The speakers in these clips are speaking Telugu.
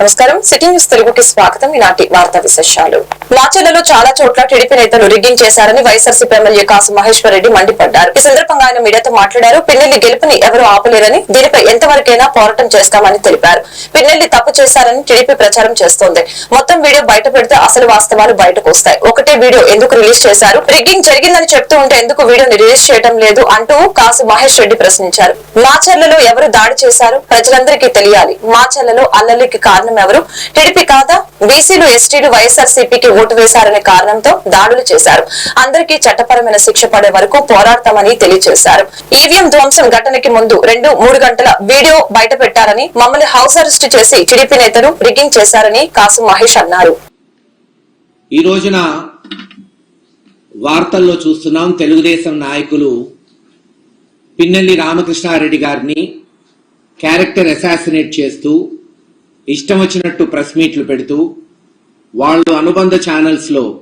నమస్కారం. సిటీ న్యూస్ తెలుగుకి స్వాగతం. ఈనాటి వార్తా విశేషాలు. మాచర్లలో చాలా చోట్ల టీడీపీ నేతలు రిగ్గింగ్ చేశారని వైఎస్ఆర్సీపీ ఎమ్మెల్యే కాసు మహేశ్వర్ రెడ్డి మండిపడ్డారు. ఈ సందర్భంగా ఆయన మీడియాతో మాట్లాడారు. పిన్నెల్లి గెలుపుని ఎవరూ ఆపలేరని దీనిపై ఎంతవరకైనా పోరాటం చేస్తామని తెలిపారు. పిన్నెల్లి తప్పు చేశారని టీడీపీ ప్రచారం చేస్తోంది. మొత్తం వీడియో బయట పెడితే అసలు వాస్తవాలు బయటకు వస్తాయి. ఒకటే వీడియో ఎందుకు రిలీజ్ చేశారు? రిగ్గింగ్ జరిగిందని చెప్తూ ఉంటే ఎందుకు వీడియోని రిలీజ్ చేయడం లేదు అంటూ కాసు మహేష్ రెడ్డి ప్రశ్నించారు. మాచర్లలో ఎవరు దాడి చేశారు? ప్రజలందరికీ తెలియాలి. మాచర్లలో అల్లలికి కారణం ఎవరు? టీడీపీ కాదా? బీసీలు ఎస్టీలు వైఎస్ఆర్సీపీకి ఓటు వేశారనే కారణంతో దాడులు చేశారు. అందరికీ చట్టపరమైన శిక్ష పడే వరకు పోరాడతామని తెలియజేశారు. ఈవీఎం ధ్వంసం ఘటనకి ముందు రెండు మూడు గంటల వీడియో బయట పెట్టారని మమ్మల్ని హౌస్ అరెస్ట్ చేసి టీడీపీ నేతలు రిగ్గింగ్ చేశారని కాసు మహేష్ అన్నారు. ఈ రోజున వార్తల్లో చూస్తున్నాం తెలుగుదేశం నాయకులు పిన్నెల్లి రామకృష్ణారెడ్డి గారిని క్యారెక్టర్ అసాసినేట్ చేస్తూ ఇష్టం వచ్చినట్టు ప్రెస్ మీట్లు పెడుతూ వాళ్ళు అనుబంధ ఛానల్స్లో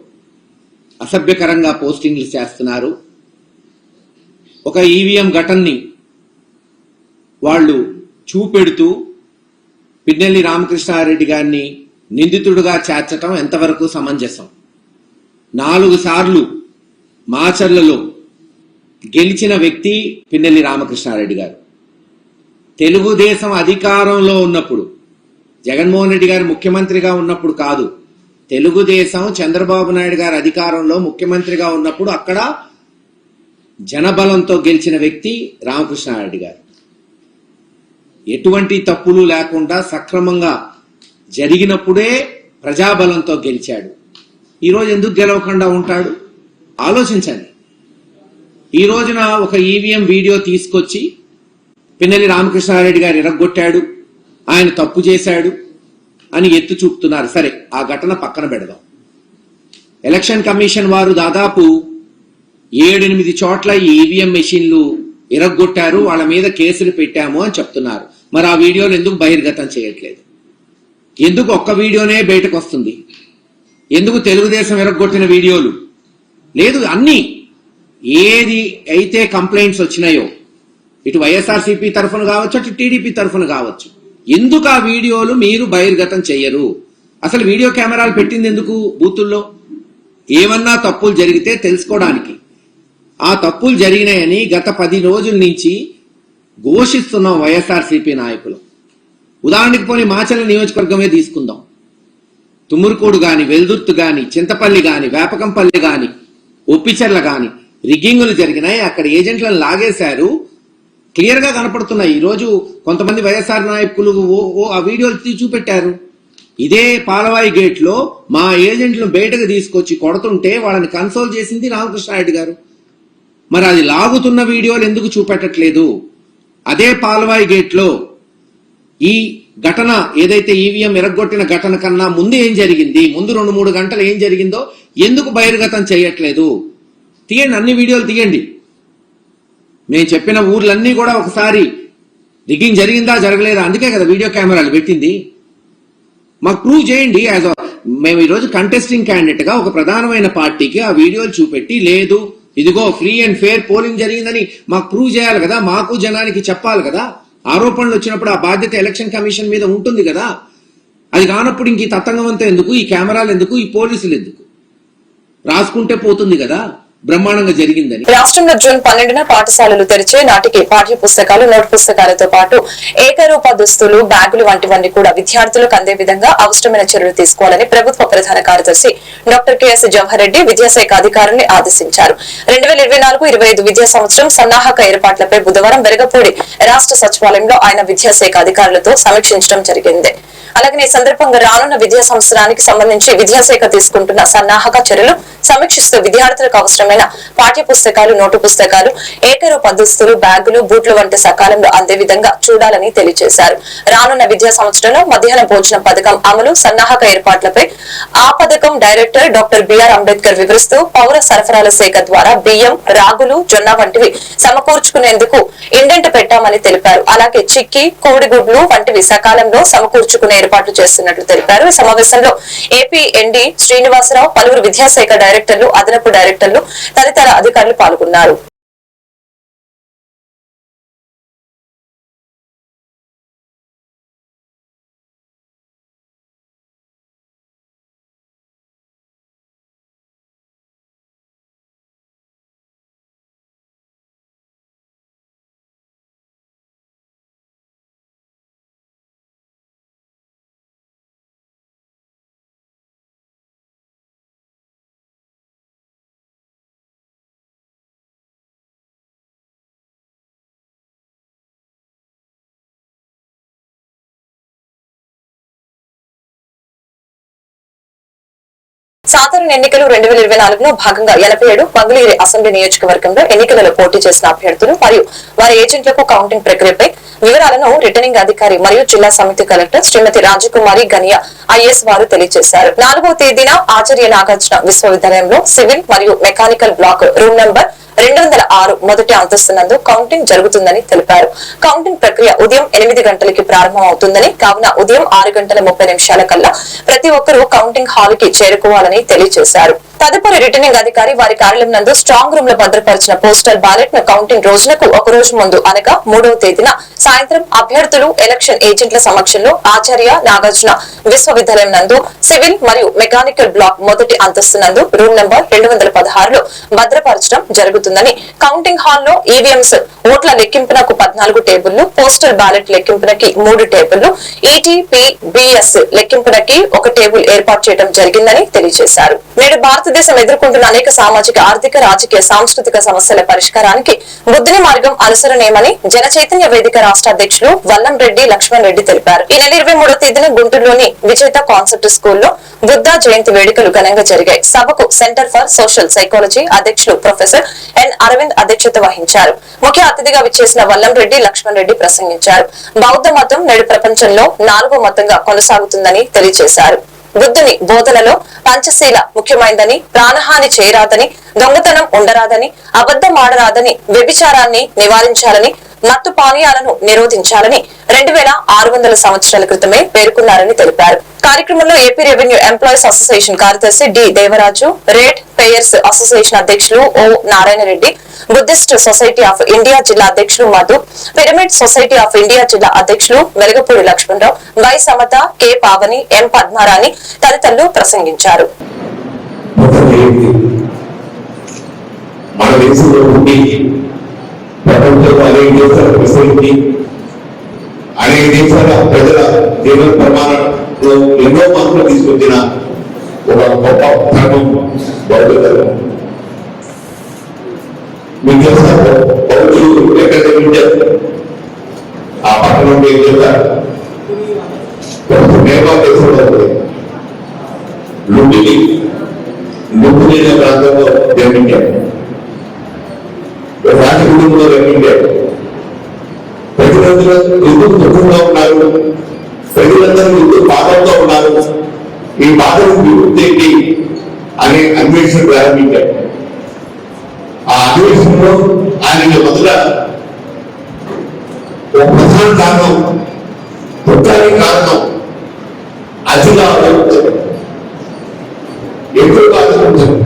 అసభ్యకరంగా పోస్టింగ్లు చేస్తున్నారు. ఒక ఈవీఎం ఘటనని వాళ్ళు చూపెడుతూ పిన్నెల్లి రామకృష్ణారెడ్డి గారిని నిందితుడుగా చేర్చటం ఎంతవరకు సమంజసం? నాలుగు సార్లు మాచర్లలో గెలిచిన వ్యక్తి పిన్నెల్లి రామకృష్ణారెడ్డి గారు. తెలుగుదేశం అధికారంలో ఉన్నప్పుడు జగన్మోహన్ రెడ్డి గారు ముఖ్యమంత్రిగా ఉన్నప్పుడు కాదు. తెలుగుదేశం చంద్రబాబు నాయుడు గారు అధికారంలో ముఖ్యమంత్రిగా ఉన్నప్పుడు అక్కడ జనబలంతో గెలిచిన వ్యక్తి రామకృష్ణారెడ్డి గారు. ఎటువంటి తప్పులు లేకుండా సక్రమంగా జరిగినప్పుడే ప్రజాబలంతో గెలిచాడు. ఈరోజు ఎందుకు గెలవకుండా ఉంటాడు? ఆలోచించండి. ఈ రోజున ఒక ఈవీఎం వీడియో తీసుకొచ్చి పిన్నెల్లి రామకృష్ణారెడ్డి గారు ఎరగొట్టాడు ఆయన తప్పు చేశాడు అని ఎత్తు చూపుతున్నారు. సరే ఆ ఘటన పక్కన పెడదాం. ఎలక్షన్ కమిషన్ వారు దాదాపు ఏడెనిమిది చోట్ల ఈ ఈవీఎం మెషిన్లు ఇరగొట్టారు వాళ్ళ మీద కేసులు పెట్టాము అని చెప్తున్నారు. మరి ఆ వీడియోలు ఎందుకు బహిర్గతం చేయట్లేదు? ఎందుకు ఒక్క వీడియోనే బయటకు వస్తుంది? ఎందుకు తెలుగుదేశం ఎరగొట్టిన వీడియోలు? లేదు అన్ని ఏది అయితే కంప్లైంట్స్ వచ్చినాయో ఇటు వైఎస్ఆర్సీపీ తరఫున కావచ్చు అటు టీడీపీ తరఫున కావచ్చు ఎందుకు ఆ వీడియోలు మీరు బహిర్గతం చెయ్యరు? అసలు వీడియో కెమెరాలు పెట్టింది ఎందుకు బూతుల్లో? ఏమన్నా తప్పులు జరిగితే తెలుసుకోవడానికి. ఆ తప్పులు జరిగినాయని గత పది రోజుల నుంచి ఘోషిస్తున్నాం వైఎస్ఆర్సీపీ నాయకులు. ఉదాహరణకి పోనీ మాచల నియోజకవర్గమే తీసుకుందాం. తుమ్మురుకోడు గాని వెల్దుర్తు గాని చింతపల్లి గాని వేపకంపల్లి గాని ఒప్పిచెర్ల గాని రిగ్గింగులు జరిగినాయి. అక్కడ ఏజెంట్లను లాగేశారు. క్లియర్గా కనపడుతున్నాయి. ఈ రోజు కొంతమంది వైఎస్ఆర్ నాయకులు ఓ ఓ ఆ వీడియోలు తీసి చూపెట్టారు. ఇదే పాలవాయి గేట్లో మా ఏజెంట్లను బయటకు తీసుకొచ్చి కొడుతుంటే వాళ్ళని కన్సోల్ చేసింది రామకృష్ణారెడ్డి గారు. మరి అది లాగుతున్న వీడియోలు ఎందుకు చూపెట్టట్లేదు? అదే పాలవాయి గేట్లో ఈ ఘటన ఏదైతే ఈవీఎం ఎరగొట్టిన ఘటన కన్నా ముందు ఏం జరిగింది? ముందు రెండు మూడు గంటలు ఏం జరిగిందో ఎందుకు బహిర్గతం చేయట్లేదు? తీయండి అన్ని వీడియోలు తీయండి. నేను చెప్పిన ఊర్లన్నీ కూడా ఒకసారి రిగ్గింగ్ జరిగిందా జరగలేదా? అందుకే కదా వీడియో కెమెరాలు పెట్టింది. మాకు ప్రూవ్ చేయండి యాజ్ మేము ఈరోజు కంటెస్టింగ్ క్యాండిడేట్గా ఒక ప్రధానమైన పార్టీకి ఆ వీడియోలు చూపెట్టి లేదు ఇదిగో ఫ్రీ అండ్ ఫేర్ పోలింగ్ జరిగిందని మాకు ప్రూవ్ చేయాలి కదా మాకు జనానికి చెప్పాలి కదా. ఆరోపణలు వచ్చినప్పుడు ఆ బాధ్యత ఎలక్షన్ కమిషన్ మీద ఉంటుంది కదా. అది కానప్పుడు ఇంక ఈ తతంగమంతా ఎందుకు ఈ కెమెరాలు ఎందుకు ఈ పోలీసులు ఎందుకు? రాసుకుంటే పోతుంది కదా. బ్రహ్మాండంగా జరిగిందని. రాష్ట్రంలో జూన్ పన్నెండున పాఠశాలలు తెరిచే నాటికి పాఠ్య పుస్తకాలు నోట్ పుస్తకాలతో పాటు ఏకరూప దుస్తులు బ్యాగులు వంటివన్నీ కూడా విద్యార్థులకు అందే విధంగా అవసరమైన చర్యలు తీసుకోవాలని ప్రభుత్వ ప్రధాన కార్యదర్శి డాక్టర్ కెఎస్ జవహర్ రెడ్డి విద్యాశాఖ అధికారుల్ని ఆదేశించారు. రెండు వేల ఇరవై నాలుగు ఇరవై ఐదు విద్యా సంవత్సరం సన్నాహక ఏర్పాట్లపై బుధవారం వెరగపూడి రాష్ట్ర సచివాలయంలో ఆయన విద్యాశాఖ అధికారులతో సమీక్షించడం జరిగింది. అలాగే ఈ సందర్భంగా రానున్న విద్యా సంవత్సరానికి సంబంధించి విద్యాశాఖ తీసుకుంటున్న సన్నాహక చర్యలు సమీక్షిస్తూ విద్యార్థులకు అవసరం అవసరమైన పాఠ్య పుస్తకాలు నోటు పుస్తకాలు ఏకరూప దుస్తులు బ్యాగులు బూట్లు వంటి సకాలంలో అందే విధంగా చూడాలని తెలియజేశారు రానున్న విద్యా సంవత్సరంలో మధ్యాహ్న భోజన పథకం అమలు సన్నాహక ఏర్పాట్లపై ఆ పథకం డైరెక్టర్ డాక్టర్ బిఆర్ అంబేద్కర్ వివరిస్తూ పౌర సరఫరాల శాఖ ద్వారా బియ్యం రాగులు జొన్న వంటివి సమకూర్చుకునేందుకు ఇండెంట్ పెట్టామని తెలిపారు. అలాగే చిక్కి కోడిగుడ్లు వంటివి సకాలంలో సమకూర్చుకునే ఏర్పాట్లు చేస్తున్నట్లు తెలిపారు. సమావేశంలో ఏపీ ఎండి శ్రీనివాసరావు పలువురు విద్యాశాఖ డైరెక్టర్లు అదనపు డైరెక్టర్లు తదితర అధికారులు పాల్గొన్నారు. సాధారణ ఎన్నికలు రెండు వేల ఇరవై నాలుగులో భాగంగా ఎనభై ఏడు మంగళగిరి అసెంబ్లీ నియోజకవర్గంలో ఎన్నికలలో పోటీ చేసిన అభ్యర్థులు మరియు వారి ఏజెంట్లకు కౌంటింగ్ ప్రక్రియపై వివరాలను రిటర్నింగ్ అధికారి మరియు జిల్లా సమితి collector Shrimati Rajakumari Ganiya is వారు తెలియజేశారు. నాలుగో తేదీన ఆచార్య నాగార్జున విశ్వవిద్యాలయంలో సివిల్ మరియు మెకానికల్ బ్లాక్ రూమ్ నంబర్ రెండు వందల ఆరు మొదటి అంతస్తు నందు కౌంటింగ్ జరుగుతుందని తెలిపారు. కౌంటింగ్ ప్రక్రియ ఉదయం ఎనిమిది గంటలకి ప్రారంభం అవుతుందని కావున ఉదయం ఆరు గంటల ముప్పై నిమిషాల కల్లా ప్రతి ఒక్కరూ కౌంటింగ్ హాల్కి చేరుకోవాలని తెలియజేశారు. తదుపరి రిటర్నింగ్ అధికారి వారి కార్యాలయం నందు స్ట్రాంగ్ రూమ్లో భద్రపరిచిన పోస్టల్ బ్యాలెట్ను కౌంటింగ్ రోజునకు ఒక రోజు ముందు అనగా మూడవ తేదీన సాయంత్రం అభ్యర్థులు ఎలక్షన్ ఏజెంట్ల సమక్షంలో ఆచార్య నాగార్జున విశ్వవిద్యాలయం నందు సివిల్ మరియు మెకానికల్ బ్లాక్ మొదటి అంతస్తు నందు రూమ్ నెంబర్ రెండు వందల పదహారులో భద్రపరచడం జరుగుతుందని కౌంటింగ్ హాల్లో ఈవీఎంస్ ఓట్ల లెక్కింపునకు పద్నాలుగు టేబుల్లు పోస్టల్ బ్యాలెట్ లెక్కింపునకి మూడు టేబుల్లు ఈటీపీ బిఎస్ లెక్కింపునకి ఒక టేబుల్ ఏర్పాటు చేయడం జరిగిందని తెలియజేశారు. నేడు భారతదేశం ఎదుర్కొంటున్న అనేక సామాజిక ఆర్థిక రాజకీయ సాంస్కృతిక సమస్యల పరిష్కారానికి బుద్ధిని మార్గం అనుసరణేమని జన చైతన్య వేదిక రాష్ట్ర అధ్యక్షులు వల్లం రెడ్డి లక్ష్మణ్ రెడ్డి తెలిపారు. ఈ నెల ఇరవై మూడో తేదీన గుంటూరులోని విజేత కాన్సెప్ట్ స్కూల్లో బుద్ధ జయంతి వేడుకలు ఘనంగా జరిగాయి. సభకు సెంటర్ ఫర్ సోషల్ సైకాలజీ అధ్యక్షులు ప్రొఫెసర్ ఎన్ అరవింద్ అధ్యక్షత వహించారు. ముఖ్య అతిథిగా విచ్చేసిన వల్లం రెడ్డి లక్ష్మణ్ రెడ్డి ప్రసంగించారు. బౌద్ధ మతం నేడు ప్రపంచంలో నాలుగో మతంగా కొనసాగుతుందని తెలియజేశారు. బుద్ధుని బోధనలో పంచశీల ముఖ్యమైనదని ప్రాణహాని చేయరాదని దొంగతనం ఉండరాదని అబద్ధం ఆడరాదని వ్యభిచారాన్ని నివారించాలని మత్తు పానీయాలను నిరోధించాలని రెండు వేల ఆరు వందల సంవత్సరాల క్రితమే పేర్కొన్నారని తెలిపారు. కార్యక్రమంలో ఏపీ రెవెన్యూ ఎంప్లాయీస్ అసోసియేషన్ కార్యదర్శి D Devaraju rate payers association అధ్యక్షులు O Narayana Reddy Buddhist society of India జిల్లా అధ్యక్షులు Madhu pyramid society of India జిల్లా అధ్యక్షులు Velagapudi Lakshmanarao Y Samatha K Pavani M Padmarani తదితరులు ప్రసంగించారు. మన దేశంలో ఉండి ప్రపంచంలో అనేక అనేక దేశాల ప్రజల జీవన ప్రమాణంలో ఎన్నో మార్పులు తీసుకొచ్చిన ఒక గొప్ప ధర్మం బౌద్ధ ధర్మం. మీకు తెలుసా? బౌద్ధులు ఎక్కడ జన్మించారు ఆ పట్టణం మీకు తెలుసా నేపాల్ దేశంలో ఉంది. లుంబిని లుంబిని అనే ప్రాంతంలో జన్మించాడు రాజ కుటుంబంలో జన్మించాడు ప్రజలందరూ ఎందుకు దుఃఖంగా ఉన్నారు? ప్రజలందరూ ఎందుకు బాధంతో ఉన్నారు? ఈ బాధను విముక్తి ఏంటి అనే అన్వేషణ ప్రారంభించారు. ఆ అన్వేషణలో ఆయన మొదట ఒక ప్రధాన కారణం దుఃఖానికి కారణం అతిగా ఆలోచించడం ఎక్కువ ఆలోచించడం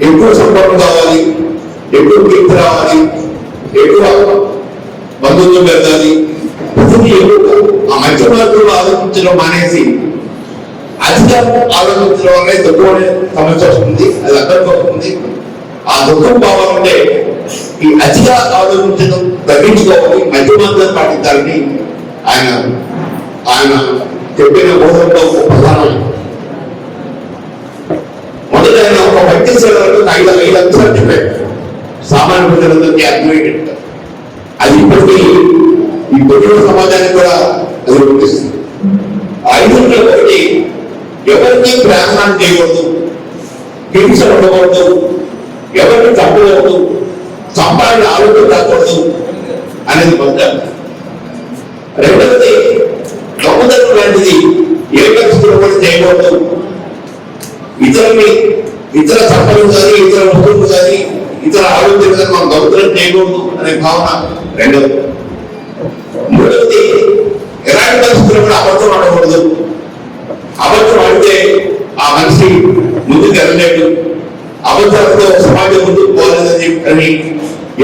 ఎక్కువ సంపర్కం కావాలి? ఎక్కువ కీర్తి రావాలి ఎక్కువ బంధుత్వం పెరగాలి ప్రతిదీ ఆ మధ్య మార్గంలో ఆలోచించడం మానేసి అతిగా ఆలోచించడం వల్ల దుఃఖం సమస్య వస్తుంది అది అందరికీ వస్తుంది. ఆ దుఃఖం పోవాలంటే ఈ అధిక ఆలోచించడం తగ్గించుకోవాలి. మధ్య మార్గం పాటించాలని ఆయన ఆయన చెప్పిన బోధంలో ఒక ప్రధానం మొదట ఆయన ఒక వ్యక్తి సేవలకు ఐదు ఐదు అంశాలు చెప్పారు. సామాన్య ప్రజలందరికీ అర్థమయ్యేట అది ఇప్పటికీ ఈ కుటుంబ సమాజానికి కూడా అది వర్తిస్తుంది ఆ ఐదులో ఒకటి ఎవరికి ప్రయాణాలు చేయకూడదు హింస ఉండకూడదు ఎవరిని చంపకూడదు సంపాదన ఆరోగ్యం రాకూడదు అనేది మొదట రెండవది దొంగతనం లాంటిది ఏ పరిస్థితుల్లో కూడా చేయకూడదు. ఇతరుల్ని ఇతర సంపదలు కానీ ఇతర వస్తువులు కానీ ఇతర ఆరోగ్య కానీ మనం దొంగతనం చేయకూడదు అనే భావన రెండవది మూడవది ఎలాంటి పరిస్థితుల్లో కూడా అబద్ధం ఆడకూడదు. అబద్ధం ఆడితే ఆ మనిషి ముందుకు వెళ్ళలేడు. అబద్ధాలతో సమాజం ముందుకు పోలేదని అని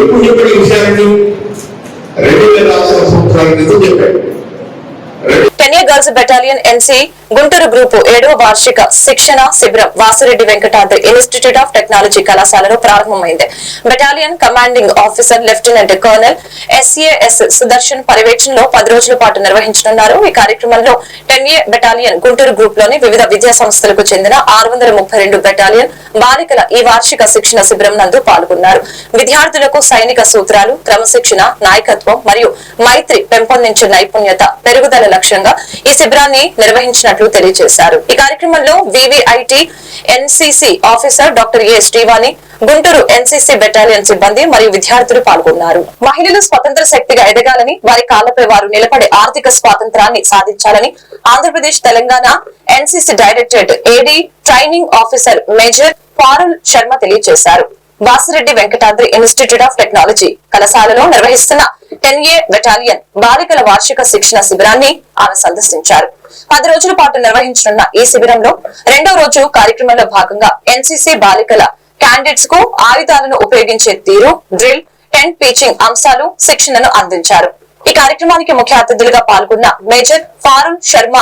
ఎప్పుడు చెప్పాడు ఈ విషయాన్ని? రెండు వేల సంవత్సరాల క్రితం చెప్పాడు. రెండు Kenya girls battalion NC Guntur group ఏడవ వార్షిక శిక్షణ శిబిరం Vasireddy Venkatadri institute of technology కళాశాలలో ప్రారంభమైంది. Battalion commanding officer lieutenant colonel SAS Sudarshan పర్యవేక్షణలో పది రోజుల పాటు నిర్వహించనున్నారు. ఈ కార్యక్రమంలో టెన్ ఏ బెటాలియన్ గుంటూరు గ్రూప్లోని వివిధ విద్యా సంస్థలకు చెందిన ఆరు వందల ముప్పై రెండు బెటాలియన్ బాలికల ఈ వార్షిక శిక్షణ శిబిరం నందు పాల్గొన్నారు. విద్యార్థులకు సైనిక సూత్రాలు క్రమశిక్షణ నాయకత్వం మరియు మైత్రి పెంపొందించే నైపుణ్యత పెరుగుదల లక్ష్యంగా ఈ శిబిరాన్ని నిర్వహించినట్లు చేస్తున్నట్లు తెలియజేశారు. ఈ కార్యక్రమంలో VVIT NCC officer doctor A Srivani Guntur NCC battalion సిబ్బంది మరియు విద్యార్థులు పాల్గొన్నారు. మహిళలు స్వతంత్ర శక్తిగా ఎదగాలని వారి కాళ్ళపై వారు నిలబడే ఆర్థిక స్వాతంత్రాన్ని సాధించాలని Andhra Pradesh Telangana NCC directorate AD training officer major Parul Sharma తెలియజేశారు. Vasireddy Venkatadri institute of technology కళాశాలలో నిర్వహిస్తున్న టెన్ ఏ బెటాలియన్ బాలికల వార్షిక శిక్షణ శిబిరాన్ని ఆమె సందర్శించారు. పది రోజుల పాటు నిర్వహించనున్న ఈ శిబిరంలో రెండో రోజు కార్యక్రమంలో భాగంగా ఎన్సీసీ బాలికల క్యాండిడేట్స్కు ఆయుధాలను ఉపయోగించే తీరు డ్రిల్ టెంట్ పీచింగ్ అంశాలు శిక్షణను అందించారు. ఈ కార్యక్రమానికి ముఖ్య అతిథులుగా పాల్గొన్న మేజర్ ఫారూన్ శర్మ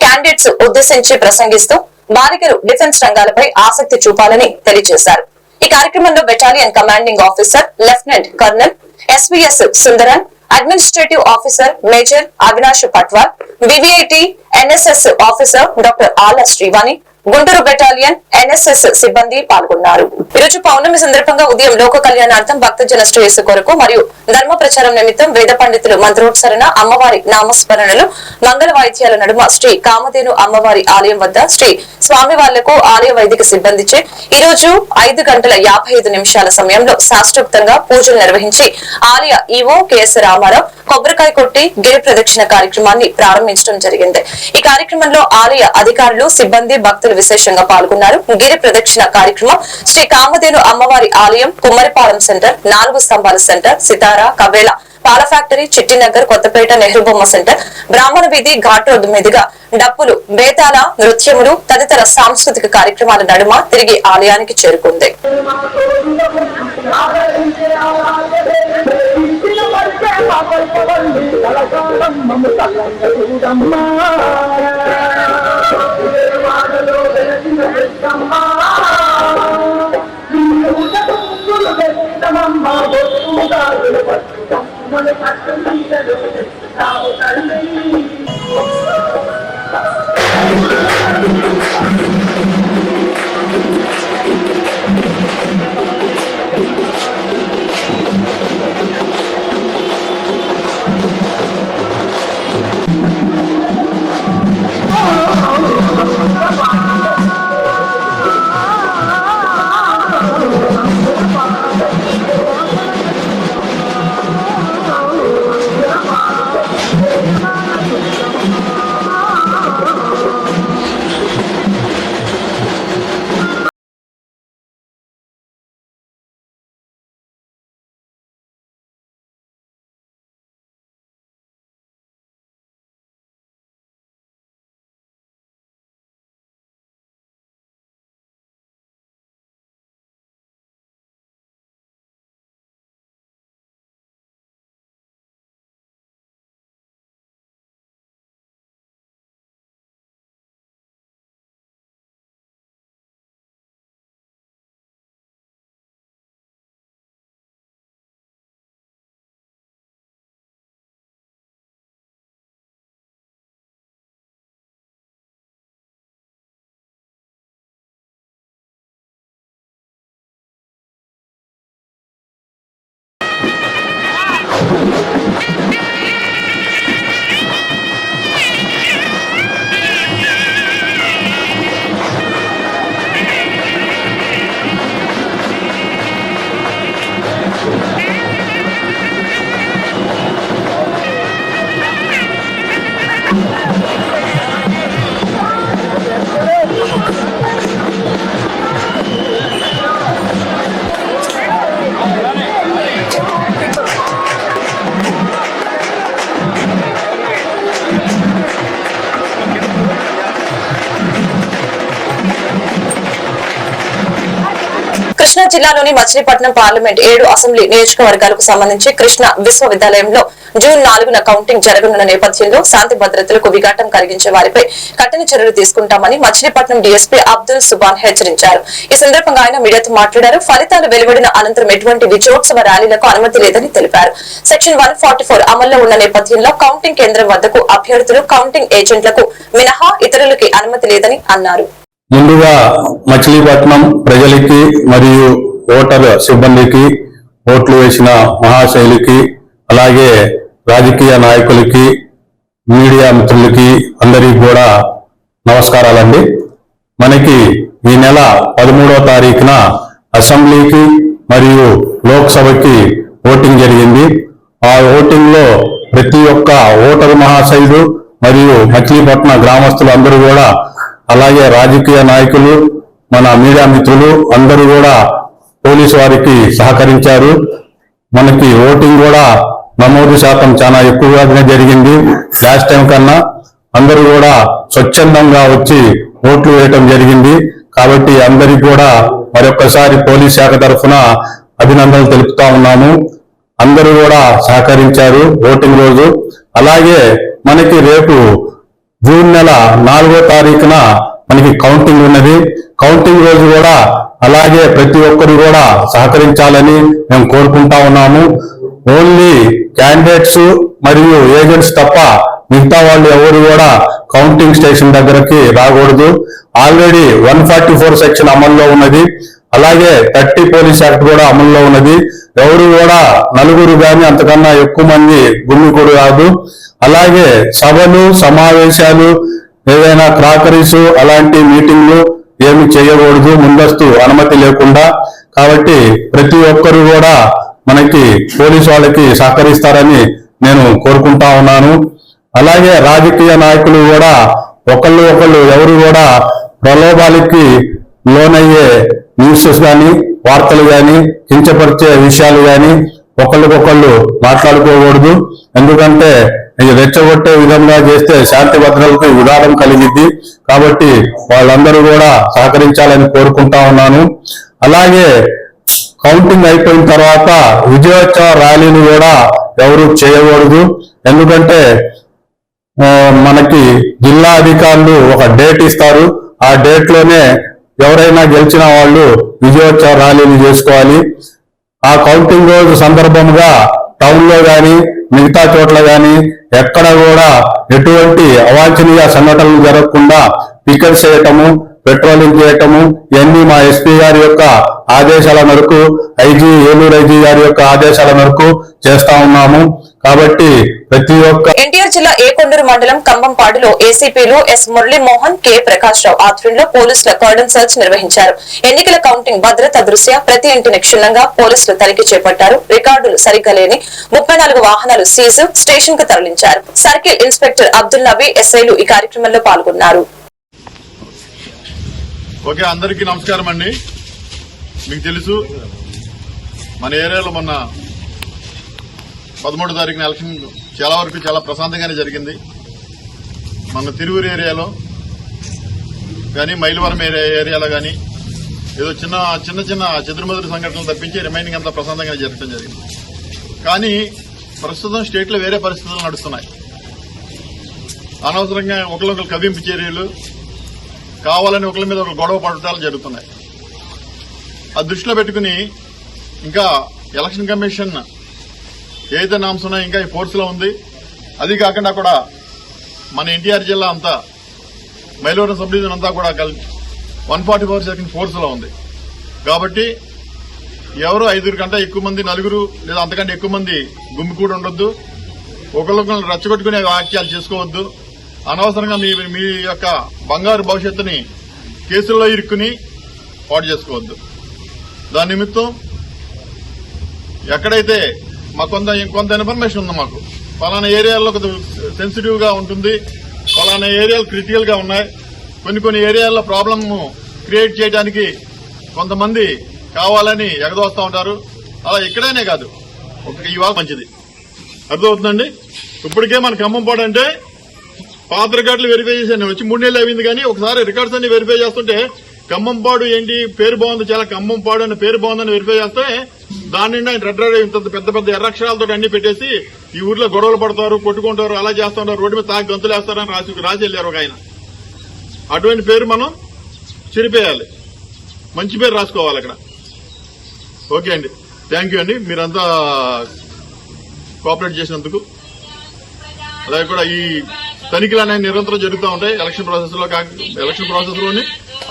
క్యాండిడేట్స్ ఉద్దేశించి ప్రసంగిస్తూ బాలికలు డిఫెన్స్ రంగాలపై ఆసక్తి చూపాలని తెలియజేశారు. ఈ కార్యక్రమంలో battalion commanding officer lieutenant colonel SVS Sundaran administrative officer major Avinash Patwal VVIT NSS officer doctor ఆల శ్రీవాణి గుంటూరు బెటాలియన్ ఎన్ఎస్ఎస్ సిబ్బంది పాల్గొన్నారు. ఈరోజు పౌర్ణమి సందర్భంగా ఉదయం లోక కళ్యాణార్థం భక్తజన శ్రేయస్సు కొరకు మరియు ధర్మ ప్రచారం నిమిత్తం వేద పండితులు మంత్రోత్సరణ అమ్మవారి నామస్మరణలు మంగళ వాయిద్యాల నడుమ శ్రీ కామధేను అమ్మవారి ఆలయం వద్ద శ్రీ స్వామి వాళ్ళకు ఆలయ వైదిక సిబ్బందిచే ఈ రోజు ఐదు గంటల యాభై ఐదు నిమిషాల సమయంలో శాస్త్రోక్తంగా పూజలు నిర్వహించి ఆలయ ఈవో కెఎస్ రామారావు కొబ్బరికాయ కొట్టి గిరి ప్రదక్షిణ కార్యక్రమాన్ని ప్రారంభించడం జరిగింది. ఈ కార్యక్రమంలో ఆలయ అధికారులు సిబ్బంది భక్తులు విశేషంగా పాల్గొన్నారు. గిరి ప్రదక్షిణ కార్యక్రమం శ్రీ కామధేను అమ్మవారి ఆలయం కుమ్మరిపాలెం సెంటర్ నాలుగు స్తంభాల సెంటర్ సితారా కబేళ పాల ఫ్యాక్టరీ చిట్టినగర్ కొత్తపేట నెహ్రూ బొమ్మ సెంటర్ బ్రాహ్మణ వీధి ఘాట్ రోడ్డు మీదుగా డప్పులు బేతాల నృత్యములు తదితర సాంస్కృతిక కార్యక్రమాల నడుమ తిరిగి ఆలయానికి చేరుకుంది. కృష్ణా జిల్లాలోని మచిలీపట్నం పార్లమెంట్ ఏడు అసెంబ్లీ నియోజకవర్గాలకు సంబంధించి కృష్ణ విశ్వవిద్యాలయంలో జూన్ నాలుగున కౌంటింగ్ జరగనున్న నేపథ్యంలో శాంతి భద్రతలకు విఘాటం కలిగించే వారిపై కఠిన చర్యలు తీసుకుంటామని మచిలీపట్నం డీఎస్పీ అబ్దుల్ సుబాన్ హెచ్చరించారు. ఈ సందర్భంగా ఆయన మీడియాతో మాట్లాడారు. ఫలితాలు వెలువడిన అనంతరం ఎటువంటి విజయోత్సవ ర్యాలీలకు అనుమతి లేదని తెలిపారు. సెక్షన్ వన్ అమల్లో ఉన్న నేపథ్యంలో కౌంటింగ్ కేంద్రం వద్దకు అభ్యర్థులు కౌంటింగ్ ఏజెంట్లకు మినహా ఇతరులకి అనుమతి లేదని అన్నారు. ముందుగా మచిలీపట్నం ప్రజలకి మరియు ఓటర్ సిబ్బందికి ఓట్లు వేసిన మహాశైలికి అలాగే రాజకీయ నాయకులకి మీడియా మిత్రులకి అందరికీ కూడా నమస్కారాలండి. మనకి ఈ నెల పదమూడవ తారీఖున అసెంబ్లీకి మరియు లోక్సభకి ఓటింగ్ జరిగింది. ఆ ఓటింగ్లో ప్రతి ఒక్క ఓటరు మహాశైలు మరియు మచిలీపట్నం గ్రామస్తులు అందరూ కూడా అలాగే రాజకీయ నాయకులు మన మీడియా మిత్రులు అందరూ కూడా పోలీసు వారికి సహకరించారు. మనకి ఓటింగ్ కూడా నమోదు శాతం చాలా ఎక్కువగానే జరిగింది. లాస్ట్ టైం కన్నా అందరూ కూడా స్వచ్ఛందంగా వచ్చి ఓట్లు వేయటం జరిగింది. కాబట్టి అందరికి కూడా మరొకసారి పోలీస్ శాఖ తరఫున అభినందనలు తెలుపుతా ఉన్నాము. అందరూ కూడా సహకరించారు ఓటింగ్ రోజు. అలాగే మనకి రేపు జూన్ నెల నాలుగో తారీఖున మనకి కౌంటింగ్ ఉన్నది. కౌంటింగ్ రోజు కూడా అలాగే ప్రతి ఒక్కరు కూడా సహకరించాలని మేము కోరుకుంటా ఉన్నాము. ఓన్లీ క్యాండిడేట్స్ మరియు ఏజెంట్స్ తప్ప మిగతా వాళ్ళు ఎవరు కూడా కౌంటింగ్ స్టేషన్ దగ్గరకి రాకూడదు. Already one forty four section అమల్లో ఉన్నది. అలాగే థర్టీ పోలీస్ యాక్ట్ కూడా అమల్లో ఉన్నది. ఎవరు కూడా నలుగురు గాని అంతకన్నా ఎక్కువ మంది గుమ్మికుడు కాదు. అలాగే సభలు సమావేశాలు ఏదైనా క్రాకరీస్ అలాంటి మీటింగ్లు ఏమి చేయకూడదు ముందస్తు అనుమతి లేకుండా. కాబట్టి ప్రతి ఒక్కరు కూడా మనకి పోలీసు వాళ్ళకి సహకరిస్తారని నేను కోరుకుంటా ఉన్నాను. అలాగే రాజకీయ నాయకులు కూడా ఒకళ్ళు ఒకళ్ళు ఎవరు కూడా ప్రలోభాలకి లోనయ్యే న్యూసెస్ కానీ వార్తలు కానీ కించపరిచే విషయాలు కానీ ఒకళ్ళకొకళ్ళు మాట్లాడుకోకూడదు. ఎందుకంటే ఇది రెచ్చగొట్టే విధంగా చేస్తే శాంతి భద్రతలకు విధానం కలిగిద్ది. కాబట్టి వాళ్ళందరూ కూడా సహకరించాలని కోరుకుంటా ఉన్నాను. అలాగే కౌంటింగ్ అయిపోయిన తర్వాత విజయోత్సవ ర్యాలీని కూడా ఎవరు చేయకూడదు. ఎందుకంటే మనకి జిల్లా అధికారులు ఒక డేట్ ఇస్తారు. ఆ డేట్లోనే ఎవరైనా గెలిచిన వాళ్ళు విజయోత్సవ ర్యాలీని చేసుకోవాలి. ఆ కౌంటింగ్ రోజు సందర్భంగా టౌన్లో గాని మిగతా చోట్ల గాని ఎక్కడ కూడా ఎటువంటి అవాంఛనీయ సంఘటనలు జరగకుండా పికెట్స్ చేయటము పెట్రోలింగ్ చేయటము ఇవన్నీ మా ఎస్పీ గారి యొక్క ఆదేశాల మేరకు ఐజీ ఏలూరు ఐజీ గారి యొక్క ఆదేశాల మేరకు చేస్తా ఉన్నాము. కాబట్టి ప్రతి ఒక్క ఎన్టీఆర్ జిల్లా ఏకొండూరు మండలం కంబంపాడులో ఏసీపీలు ఎస్ మురళీమోహన్ కె ప్రకాష్ రావు ఆధ్వర్యంలో పోలీసుల కార్డన్ సర్చ్ నిర్వహించారు. ఎన్నికల కౌంటింగ్ భద్రత దృష్ట్యా ప్రతి ఇంటిని క్షుణ్ణంగా పోలీసులు తనిఖీ చేపట్టారు. రికార్డులు సరిగ్గా లేని ముప్పై నాలుగు వాహనాలు సీజ్ స్టేషన్కు తరలించారు. సర్కిల్ ఇన్స్పెక్టర్ అబ్దుల్ నబీ ఎస్ఐలు ఈ కార్యక్రమంలో పాల్గొన్నారు. ఓకే అందరికీ నమస్కారం అండి మీకు తెలుసు మన ఏరియాలో మొన్న పదమూడు తారీఖున ఎలక్షన్ చాలా వరకు చాలా ప్రశాంతంగానే జరిగింది. మన తిరువురు ఏరియాలో కానీ మైలవరం ఏరియా ఏరియాలో కానీ ఏదో చిన్న చిన్న చిన్న చెదురుమదురు సంఘటనలు తప్పించి రిమైనింగ్ అంతా ప్రశాంతంగానే జరగడం జరిగింది. కానీ ప్రస్తుతం స్టేట్లో వేరే పరిస్థితులు నడుస్తున్నాయి. అనవసరంగా ఒకరికొకరు కవింపు చర్యలు కావాలని ఒకరి మీద ఒక గొడవ పడటాలు జరుగుతున్నాయి. ఆ దృష్టిలో పెట్టుకుని ఇంకా ఎలక్షన్ కమిషన్ ఏదైతే నామ్స్ ఉన్నాయో ఇంకా ఈ ఫోర్స్లో ఉంది. అది కాకుండా కూడా మన ఎన్టీఆర్ జిల్లా అంతా మైలవరం సబ్ డివిజన్ అంతా కూడా కలిపి వన్ ఫార్టీ ఫోర్ సెకండ్ ఫోర్స్లో ఉంది. కాబట్టి ఎవరు ఐదుగురు కంటే ఎక్కువ మంది నలుగురు లేదా అంతకంటే ఎక్కువ మంది గుమ్మి కూడా ఉండొద్దు. ఒకరికొకరు రెచ్చగొట్టుకునే వాక్యాలు చేసుకోవద్దు. అనవసరంగా మీ మీ యొక్క బంగారు భవిష్యత్తుని కేసుల్లో ఇరుక్కుని పాటు చేసుకోవద్దు. దాని నిమిత్తం ఎక్కడైతే మాకు కొంత కొంత ఇన్ఫర్మేషన్ ఉంది మాకు. పలానా ఏరియాల్లో కొంత సెన్సిటివ్గా ఉంటుంది. పలానా ఏరియాలు క్రిటికల్గా ఉన్నాయి. కొన్ని కొన్ని ఏరియాల్లో ప్రాబ్లమ్ క్రియేట్ చేయడానికి కొంతమంది కావాలని ఎగదోస్తా ఉంటారు. అలా ఇక్కడైనే కాదు. ఒక ఇవాళ మంచిది. అర్థమవుతుందండి? ఇప్పటికే మన ఖమ్మం పోటీ అంటే పాత రికార్డులు వెరిఫై చేశాను. వచ్చి మూడు నెలలు అయింది కానీ ఒకసారి రికార్డ్స్ అన్ని వెరిఫై చేస్తుంటే ఖమ్మంపాడు ఏంటి? పేరు బాగుంది చాలా ఖమ్మం పాడు అనే పేరు బాగుందని వెరిఫై చేస్తే దాని నిండా ఆయన రెడ్ రెడ్ ఇంత పెద్ద పెద్ద ఎర్రక్షరాలతో అన్ని పెట్టేసి ఈ ఊర్లో గొడవలు పడతారు కొట్టుకుంటారు అలా చేస్తుంటారు రోడ్డు మీద తాగి గంతులు వేస్తారని రాసి రాసి వెళ్ళారు ఒక ఆయన. అటువంటి పేరు మనం చెరిపేయాలి. మంచి పేరు రాసుకోవాలి అక్కడ. ఓకే అండి. థ్యాంక్ యూ అండి. మీరంతా కోఆపరేట్ చేసినందుకు. అలాగే కూడా ఈ తనిఖీలు అనేవి నిరంతరం జరుగుతూ ఉంటాయి. ఎలక్షన్ ప్రాసెస్లో కాక ఎలక్షన్ ప్రాసెస్లోని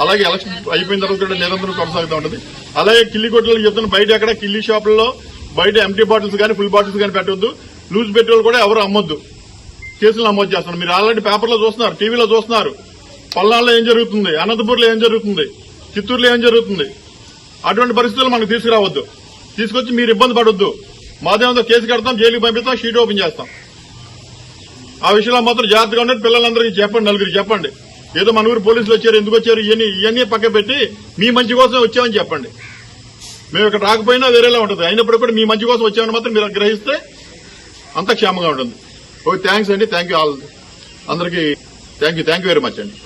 అలాగే ఎలక్షన్ అయిపోయిన తర్వాత కూడా నిరంతరం కొనసాగుతూ ఉంటుంది. అలాగే కిల్లి కొట్టులకు చెప్తున్న బయట ఎక్కడ కిల్లి షాపుల్లో బయట ఎంటీ బాటిల్స్ కానీ ఫుల్ బాటిల్స్ కానీ పెట్టొద్దు. లూజ్ పెట్రోల్ కూడా ఎవరు అమ్మొద్దు. కేసులు నమోదు చేస్తున్నారు. మీరు ఆల్రెడీ పేపర్లో చూస్తున్నారు టీవీలో చూస్తున్నారు. పల్నాడులో ఏం జరుగుతుంది? అనంతపూర్లో ఏం జరుగుతుంది? చిత్తూరులో ఏం జరుగుతుంది? అటువంటి పరిస్థితులు మనకు తీసుకురావద్దు. తీసుకొచ్చి మీరు ఇబ్బంది పడొద్దు. మాదేమంతా కేసు కడతాం జైలుకి పంపిస్తాం షీట్ ఓపెన్ చేస్తాం. ఆ విషయంలో మాత్రం జాగ్రత్తగా ఉండండి. పిల్లలందరికీ చెప్పండి నలుగురికి చెప్పండి. ఏదో మన ఊరు పోలీసులు వచ్చారు ఎందుకు వచ్చారు ఇవన్నీ ఇవన్నీ పక్క పెట్టి మీ మంచి కోసం వచ్చామని చెప్పండి. మేము ఇక్కడ రాకపోయినా వేరేలా ఉంటుంది. అయినప్పుడు కూడా మీ మంచి కోసం వచ్చామని మాత్రం మీరు గ్రహిస్తే అంత క్షేమంగా ఉంటుంది. ఓకే థ్యాంక్స్ అండి. Thank you all. అందరికీ thank you thank you very much అండి.